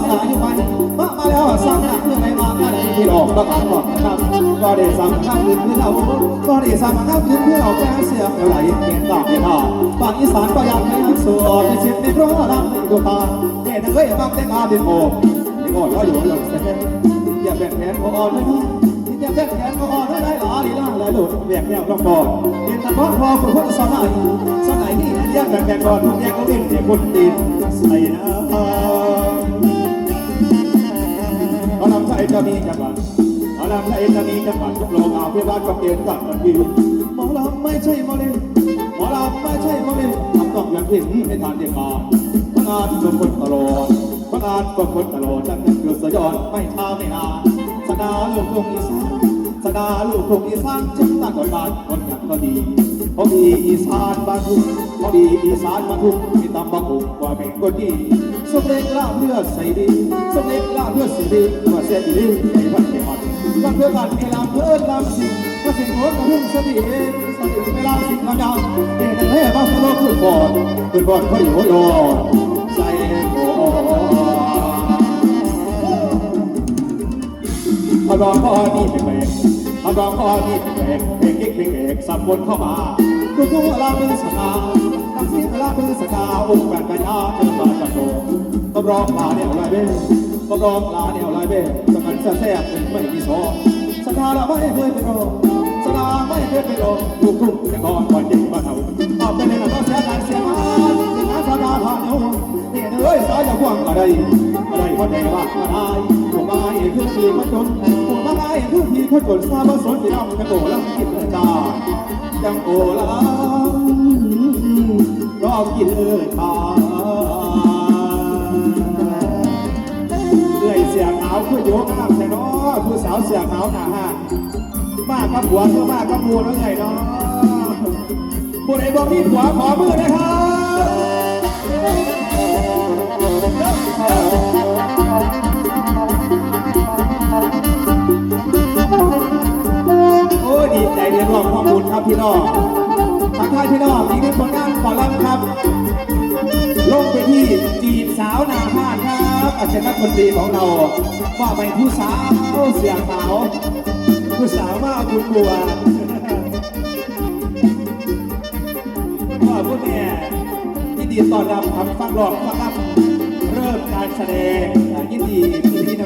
กหน่อยไหมมามาแล้วสักหน่อยเพื่อไม่มากันที่ออกประกาศบอกนะครับก็ได้สั่งข้ามคืนเพื่อเราก็ได้สั่งข้ามคืนเพื่อเอาแก้เสียงเท่าไหร่เปลี่ยนตามเปลี่ยนท่าปากอีสานก็ยังไม่ยังสวดในสิบในเพราะรักในดวงตาแม่เอ้ยบางเต้นมาเป็นโอ ที่อนราอยู่หลังเส้นอย่าแบ่งแผนขออ่อนเลยนะอย่าแบ่งแผนขออ่อนได้หลายลีลาหลายหลุดแบ่งแนวต้องก่อนเห็นต่เพาะพอคุณพุทธศาสนาสมัยนี้แยกแบ่งแบ่งก่อนทุกแยกก็วิ่งเสียคนตีนใส่นะเอาลำไส้จะมีจังหวัดเอาลำไส้จะมีจังหวัดทุกโลกเอาเพื่อบ้านก็เกณฑ์สั่งกันดีหมอลำไม่ใช่หมอเล่นหมอลำไม่ใช่หมอเล่นทำต้องอย่างที่ให้ทานเดียมาพงานก็คนตลอด พงานก็คนตลอดจังเกิดสยอนไม่ช้าไม่นานสนาลูกคงอีสานสนาลูกคงอีสานจังตั้งก่อนบ้านคนอยางก็ดีพอดีอีสานบ้านทุ่งพอดีอีสานบ้านทุ่งมีตำบักหุ่งว่าเป็นคนดีสมเด็จล่าเลือดใส่ดีสมเด็จล่าเลือดใส่ดีว่าเสียดีในพันเทมันก็เพื่อการเวลาเพื่อนลำสิก็สียงโหดกระหุ่นสติเองสติเวลาสิ่งลำยาเด็กเล่บ้าฟุตบอลฟุตบอลฟุตบอลเขาอยู่โยใส่ พอรองก็นี่เป็นเอกพอรองก็นี่เป็นเอกเพลงกิ๊กเพลงเอกสับบนเข้ามาทุกทุกลาเป็นสกาตั้งสิ่งลาเป็นสกาองค์แปดกัญญาเติมมาจับโตต้องร้องลาเนี่ยลายเบ้ต้องร้องลาเนี่ยลายเบ้สมันแซ่บเป็นไม่มีโซสนาละไม่เคยไปรอสนาไม่เคยไปรอลูกทุ่งจะก่อนก่อนเด็กมาเท่าเอาไปเลยนะก็เสียการเสียงานเสียงานสนาผ่านเอาเนี่ยเอ้ยสายจะกว้างอะไรอะไรวันใดว่าอะไรผมมาเองคือพี่คนจนผมมาเองคือพี่คนจนทราบว่าสนที่เราจะโกแล้วกินเลยจ้ายังโกแล้วก็กินเลยค่ะเลื่อยเสียขาวผู้โยกน้ำแต่เน้อผู้สาวเสียขาวหนาห้างมากกับหัวก็มากับมูแล้วไงเนาะผู้ใดบอกมีหัวขอมือนะครับ พี่น้องทักทายพี่น้องอีกนึงผลงานขอรับครับ ลงไปที่จีบสาวนาพาดครับอาจารย์นักดนตรีของเราว่าไปผู้สาวเสียงสาวผู้สาวมาคุณบัวว่าผู้แม่ยินดีต้อนรับครับฟังหลอกฟังรับเริ่มการแสดงยินดีพี่พี่น้อง